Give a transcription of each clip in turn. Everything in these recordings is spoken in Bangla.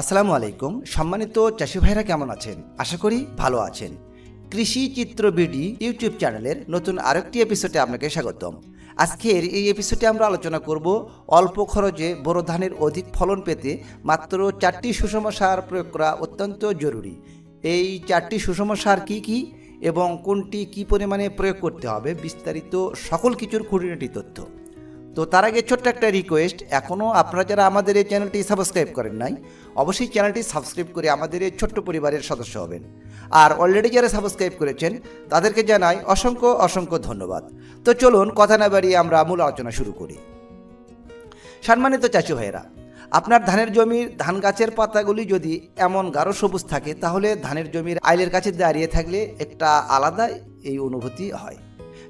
আসসালামু আলাইকুম। সম্মানিত চাষি ভাইরা কেমন আছেন? আশা করি ভালো আছেন। কৃষি চিত্র বিডি ইউটিউব চ্যানেলের নতুন আরেকটি এপিসোডে আপনাকে স্বাগতম। আজকের এই এপিসোডে আমরা আলোচনা করব অল্প খরচে বড় ধানের অধিক ফলন পেতে মাত্র চারটি সুষম সার প্রয়োগ করা অত্যন্ত জরুরি। এই চারটি সুষম সার কী কী এবং কোনটি কী পরিমাণে প্রয়োগ করতে হবে বিস্তারিত সকল কিছুর খুঁটিনাটি তথ্য। তো তার আগে ছোট্ট একটা রিকোয়েস্ট এখনও আপনারা যারা আমাদের এই চ্যানেলটি সাবস্ক্রাইব করেন নাই, অবশ্যই চ্যানেলটি সাবস্ক্রাইব করে আমাদের এই ছোট্ট পরিবারের সদস্য হবেন। আর অলরেডি যারা সাবস্ক্রাইব করেছেন, তাদেরকে জানাই অসংখ্য অসংখ্য ধন্যবাদ। তো চলুন, কথা না বাড়িয়ে আমরা মূল আলোচনা শুরু করি। সম্মানিত চাচু ভাইয়েরা, আপনার ধানের জমির ধান গাছের পাতাগুলি যদি এমন গাঢ় সবুজ থাকে, তাহলে ধানের জমির আইলের কাছে দাঁড়িয়ে থাকলে একটা আলাদা এই অনুভূতি হয়।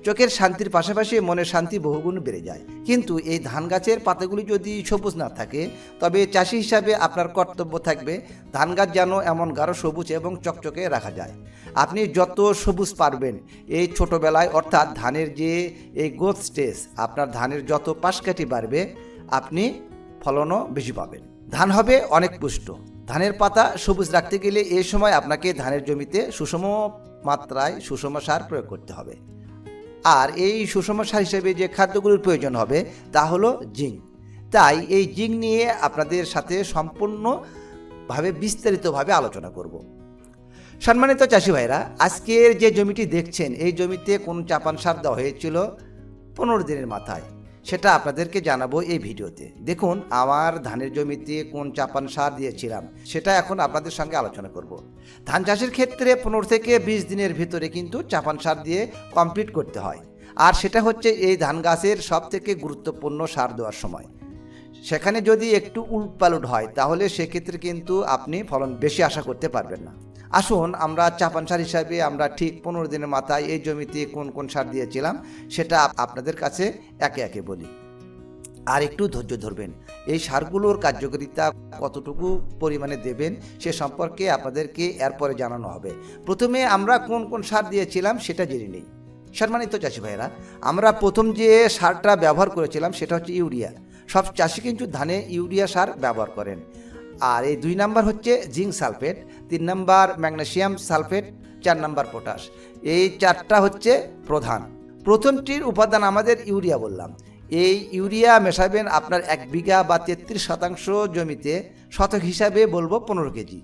চোখের শান্তির পাশাপাশি মনের শান্তি বহুগুণ বেড়ে যায়। কিন্তু এই ধান গাছের পাতাগুলি যদি সবুজ না থাকে, তবে চাষি হিসাবে আপনার কর্তব্য থাকবে ধান গাছ যেন এমন গাঢ় সবুজ এবং চকচকে রাখা যায়। আপনি যত সবুজ পারবেন, এই ছোটোবেলায় অর্থাৎ ধানের যে এই গ্রোথ স্টেজ আপনার ধানের যত পাশকাঠি বাড়বে, আপনি ফলনও বেশি পাবেন। ধান হবে অনেক পুষ্ট। ধানের পাতা সবুজ রাখতে গেলে এই সময় আপনাকে ধানের জমিতে সুষম মাত্রায় সুষম সার প্রয়োগ করতে হবে। আর এই সুষম সার হিসেবে যে খাদ্যগুলোর প্রয়োজন হবে তা হলো জিঙ্ক। তাই এই জিঙ্ক নিয়ে আপনাদের সাথে সম্পূর্ণভাবে বিস্তারিতভাবে আলোচনা করব। সম্মানিত চাষি ভাইরা, আজকের যে জমিটি দেখছেন, এই জমিতে কোন চাপান সার দেওয়া হয়েছিল পনেরো দিনের মাথায়। সেটা আপনাদেরকে জানাব এই ভিডিওতে। দেখুন, আমার ধানের জমিতে কোন চাপান সার দিয়েছিলাম, সেটা এখন আপনাদের সঙ্গে আলোচনা করব। ধান চাষের ক্ষেত্রে পনেরো থেকে বিশ দিনের ভিতরে কিন্তু চাপান সার দিয়ে কমপ্লিট করতে হয়। আর সেটা হচ্ছে এই ধান গাছের সব থেকে গুরুত্বপূর্ণ সার দেওয়ার সময়। সেখানে যদি একটু উলটপালট হয়, তাহলে সেক্ষেত্রে কিন্তু আপনি ফলন বেশি আশা করতে পারবেন না। আসুন, আমরা চাপান সার হিসাবে আমরা ঠিক পনেরো দিনের মাথায় এই জমিতে কোন কোন সার দিয়েছিলাম, সেটা আপনাদের কাছে একে একে বলি। আর একটু ধৈর্য ধরবেন, এই সারগুলোর কার্যকারিতা কতটুকু পরিমাণে দেবেন, সে সম্পর্কে আপনাদেরকে এরপরে জানানো হবে। প্রথমে আমরা কোন কোন সার দিয়েছিলাম, সেটা জেনে নিই। সম্মানিত চাষি ভাইরা আমরা প্রথম যে সারটা ব্যবহার করেছিলাম, সেটা হচ্ছে ইউরিয়া। সব চাষি কিন্তু ধানে ইউরিয়া সার ব্যবহার করেন। আর এই দুই নাম্বার হচ্ছে জিঙ্ক সালফেট, তিন নাম্বার ম্যাগনেসিয়াম সালফেট, চার নাম্বার পটাশ। এই চারটা হচ্ছে প্রধান। প্রথমটির উপাদান আমাদের ইউরিয়া বললাম। এই ইউরিয়া মেশাবেন আপনার এক বিঘা বা তেত্রিশ শতাংশ জমিতে শতক হিসাবে বলব পনেরো কেজি।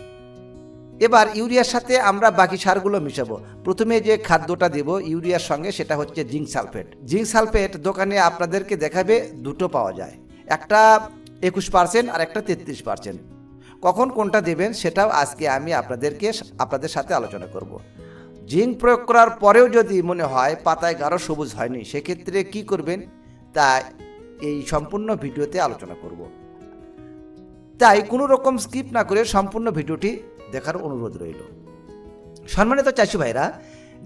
এবার ইউরিয়ার সাথে আমরা বাকি সারগুলো মিশাবো। প্রথমে যে খাদ্যটা দেব ইউরিয়ার সঙ্গে সেটা হচ্ছে জিঙ্ক সালফেট। জিঙ্ক সালফেট দোকানে আপনাদেরকে দেখাবে দুটো পাওয়া যায়। একটা একুশ পার্সেন্ট আর একটা তেত্রিশ পার্সেন্ট। কখন কোনটা দেবেন সেটাও আজকে আমি আপনাদেরকে আপনাদের সাথে আলোচনা করব। জিঙ্ক প্রয়োগ করার পরেও যদি মনে হয় পাতায় গাঢ় সবুজ হয়নি, সেক্ষেত্রে কি করবেন? তা এই সম্পূর্ণ ভিডিওতে আলোচনা করব। তাই কোনো রকম স্কিপ না করে সম্পূর্ণ ভিডিওটি দেখার অনুরোধ রইল। সম্মানিত চাষি ভাইরা,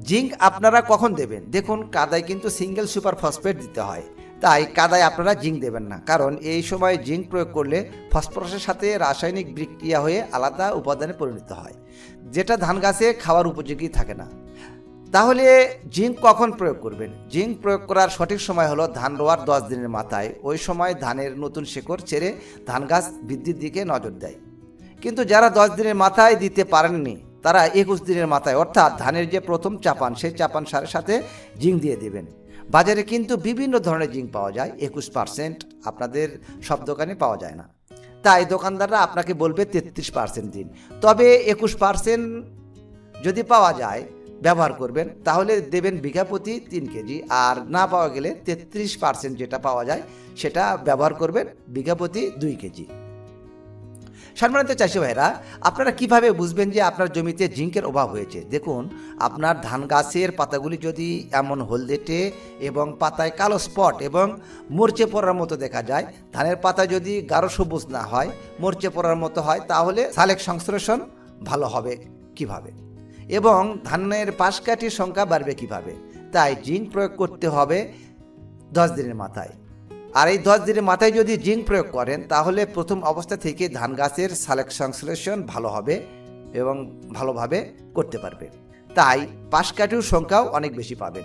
জিঙ্ক আপনারা কখন দেবেন? দেখুন, কাদায় কিন্তু সিঙ্গেল সুপার ফসফেট দিতে হয়। তাই কাদায় আপনারা জিঙ্ক দেবেন না। কারণ এই সময় জিঙ্ক প্রয়োগ করলে ফসফরাসের সাথে রাসায়নিক বিক্রিয়া হয়ে আলাদা উপাদানে পরিণত হয়, যেটা ধান গাছে খাওয়ার উপযোগী থাকে না। তাহলে জিঙ্ক কখন প্রয়োগ করবেন? জিঙ্ক প্রয়োগ করার সঠিক সময় হলো ধান রোয়ার দশ দিনের মাথায়। ওই সময় ধানের নতুন শেকড় ছেড়ে ধান গাছ বৃদ্ধির দিকে নজর দেয়। কিন্তু যারা দশ দিনের মাথায় দিতে পারেননি, তারা একুশ দিনের মাথায় অর্থাৎ ধানের যে প্রথম চাপান, সেই চাপান সারের সাথে জিঙ্ক দিয়ে দেবেন। বাজারে কিন্তু বিভিন্ন ধরনের জিঙ্ক পাওয়া যায়, একুশ পার্সেন্ট আপনাদের সব দোকানে পাওয়া যায় না। তাই দোকানদাররা আপনাকে বলবে তেত্রিশ পার্সেন্ট দিন। তবে একুশ পার্সেন্ট যদি পাওয়া যায়, ব্যবহার করবেন, তাহলে দেবেন বিঘা প্রতি তিন কেজি। আর না পাওয়া গেলে তেত্রিশ পার্সেন্ট যেটা পাওয়া যায়, সেটা ব্যবহার করবেন বিঘা প্রতি দুই কেজি। সম্মানিত চাষি ভাইরা, আপনারা কীভাবে বুঝবেন যে আপনার জমিতে জিঙ্কের অভাব হয়েছে? দেখুন, আপনার ধান গাছের পাতাগুলি যদি এমন হলদেটে এবং পাতায় কালো স্পট এবং মরচে পড়ার মতো দেখা যায়, ধানের পাতা যদি গাঢ় সবুজ না হয়, মরচে পড়ার মতো হয়, তাহলে সালেক সংশ্লেষণ ভালো হবে কীভাবে? এবং ধানের পাশকাঠির সংখ্যা বাড়বে কীভাবে? তাই জিঙ্ক প্রয়োগ করতে হবে দশ দিনের মাথায়। আর এই দশ দিনের মাথায় যদি জিঙ্ক প্রয়োগ করেন, তাহলে প্রথম অবস্থা থেকে ধান গাছের সালেক সংশ্লেষণ ভালো হবে এবং ভালোভাবে করতে পারবে তাই পাশকাঠির সংখ্যাও অনেক বেশি পাবেন।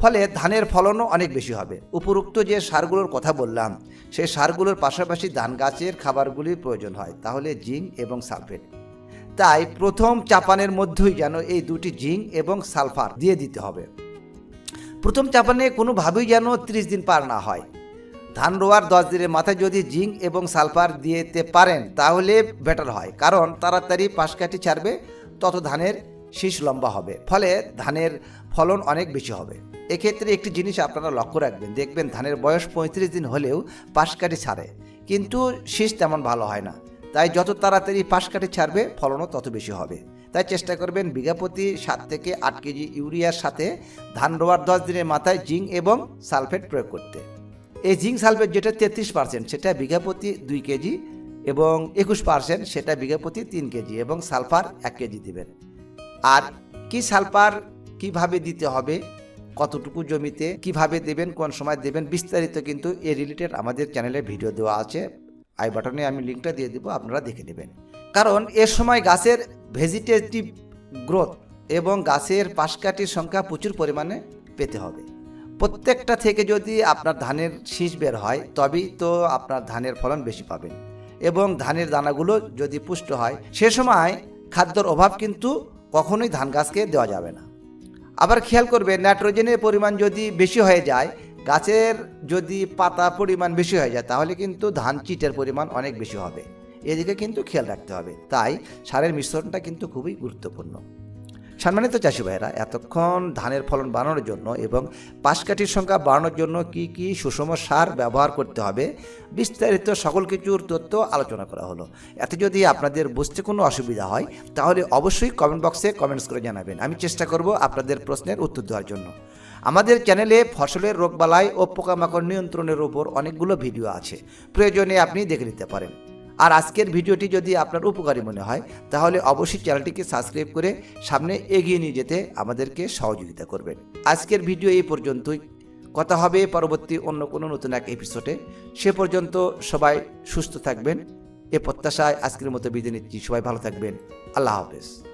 ফলে ধানের ফলনও অনেক বেশি হবে। উপরোক্ত যে সারগুলোর কথা বললাম, সেই সারগুলোর পাশাপাশি ধান গাছের খাবারগুলির প্রয়োজন হয়, তাহলে জিঙ্ক এবং সালফেট। তাই প্রথম চাপানের মধ্যেই যেন এই দুটি জিঙ্ক এবং সালফার দিয়ে দিতে হবে। প্রথম চাপানে কোনোভাবেই যেন ত্রিশ দিন পার না হয়। ধান রোয়ার দশ দিনের মাথায় যদি জিঙ্ক এবং সালফার দিতে পারেন, তাহলে বেটার হয়। কারণ তাড়াতাড়ি পাশ কাঠি ছাড়বে, তত ধানের শীষ লম্বা হবে। ফলে ধানের ফলন অনেক বেশি হবে। এক্ষেত্রে একটি জিনিস আপনারা লক্ষ্য রাখবেন। দেখবেন ধানের বয়স পঁয়ত্রিশ দিন হলেও পাশ কাঠি ছাড়ে। কিন্তু শীষ তেমন ভালো হয় না। তাই যত তাড়াতাড়ি পাশ কাঠি ছাড়বে, ফলনও তত বেশি হবে। তাই চেষ্টা করবেন বিঘা প্রতি সাত থেকে আট কেজি ইউরিয়ার সাথে ধান রোয়ার দশ দিনের মাথায় জিঙ্ক এবং সালফেট প্রয়োগ করতে। এই জিঙ্ক সালফেট যেটা তেত্রিশ পার্সেন্ট, সেটা বিঘা প্রতি দুই কেজি এবং একুশ পার্সেন্ট, সেটা বিঘা প্রতি তিন কেজি এবং সালফার এক কেজি দেবেন। আর কি সালফার কীভাবে দিতে হবে, কতটুকু জমিতে কীভাবে দেবেন, কোন সময় দেবেন, বিস্তারিত কিন্তু এ রিলেটেড আমাদের চ্যানেলে ভিডিও দেওয়া আছে। আই বাটনে আমি লিঙ্কটা দিয়ে দেবো, আপনারা দেখে নেবেন। কারণ এর সময় গাছের ভেজিটেটিভ গ্রোথ এবং গাছের পাশকাঠির সংখ্যা প্রচুর পরিমাণে পেতে হবে। প্রত্যেকটা থেকে যদি আপনার ধানের শীষ বের হয়, তবেই তো আপনার ধানের ফলন বেশি পাবেন। এবং ধানের দানাগুলো যদি পুষ্ট হয়, সে সময় খাদ্যর অভাব কিন্তু কখনোই ধান গাছকে দেওয়া যাবে না। আবার খেয়াল করবে নাইট্রোজেনের পরিমাণ যদি বেশি হয়ে যায়, গাছের যদি পাতা পরিমাণ বেশি হয়ে যায়, তাহলে কিন্তু ধান চিটের পরিমাণ অনেক বেশি হবে। এদিকে কিন্তু খেয়াল রাখতে হবে। তাই সারের মিশ্রণটা কিন্তু খুবই গুরুত্বপূর্ণ। সম্মানিত চাষি ভাইরা এতক্ষণ ধানের ফলন বাড়ানোর জন্য এবং পাশকাঠির সংখ্যা বাড়ানোর জন্য কি কি সুষম সার ব্যবহার করতে হবে, বিস্তারিত সকল কিছুর তথ্য আলোচনা করা হলো। এতে যদি আপনাদের বুঝতে কোনো অসুবিধা হয়, তাহলে অবশ্যই কমেন্ট বক্সে কমেন্টস করে জানাবেন। আমি চেষ্টা করব আপনাদের প্রশ্নের উত্তর দেওয়ার জন্য। আমাদের চ্যানেলে ফসলের রোগবালাই ও পোকামাকড় নিয়ন্ত্রণের উপর অনেকগুলো ভিডিও আছে। প্রয়োজনে আপনি দেখে নিতে পারেন। আর আজকের ভিডিওটি যদি আপনার উপকারী মনে হয়, তাহলে অবশ্যই চ্যানেলটিকে সাবস্ক্রাইব করে সামনে এগিয়ে নিয়ে যেতে আমাদেরকে সহযোগিতা করবেন। আজকের ভিডিও এই পর্যন্তই। কথা হবে পরবর্তী অন্য কোনো নতুন এক এপিসোডে সে পর্যন্ত সবাই সুস্থ থাকবেন। এ প্রত্যাশায় আজকের মতো বিদায় নিচ্ছি। সবাই ভালো থাকবেন। আল্লাহ হাফেজ।